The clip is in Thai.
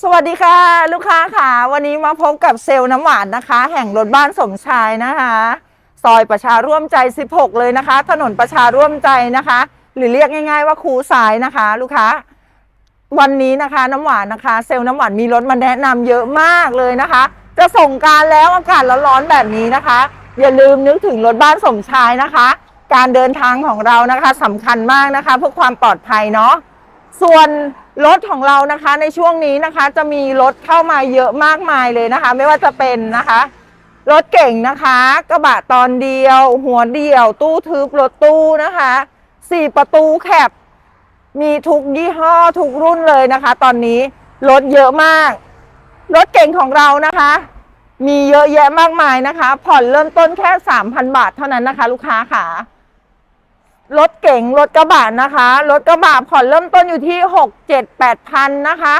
สวัสดีค่ะ ลูกค้าค่ะ วันนี้มาพบกับเซลล์น้ำหวานนะคะ แห่งรถบ้านสมชายนะคะ ซอยประชาร่วมใจ 16 เลยนะคะ ถนนประชาร่วมใจนะคะ หรือเรียกง่าย ๆ ว่าคูสายนะคะ ลูกค้า วันนี้นะคะน้ำหวานนะคะ เซลล์น้ำหวานมีรถมาแนะนำเยอะมากเลยนะคะ จะส่งการแล้วอากาศร้อนๆแบบนี้นะคะ อย่าลืมนึกถึงรถบ้านสมชายนะคะ การเดินทางของเรานะคะสำคัญมากนะคะ เพื่อความปลอดภัยเนาะ ส่วนรถของเรานะคะในช่วงนี้นะคะ จะมีรถเข้ามาเยอะมากมายเลยนะคะ ไม่ว่าจะเป็นนะคะรถเก่งนะคะกระบะตอนเดียว หัวเดียว ตู้ทึบรถตู้นะคะสี่ประตูแคบมีทุกยี่ห้อทุกรุ่นเลยนะคะ ตอนนี้รถเยอะมาก รถเก่งของเรานะคะ มีเยอะแยะมากมายนะคะ ผ่อนเริ่มต้นแค่ 3,000 บาทเท่านั้นนะคะ ลูกค้าค่ะ รถเก๋งรถกระบะนะคะ รถกระบะผ่อนเริ่มต้นอยู่ที่หกเจ็ดแปดพันนะคะ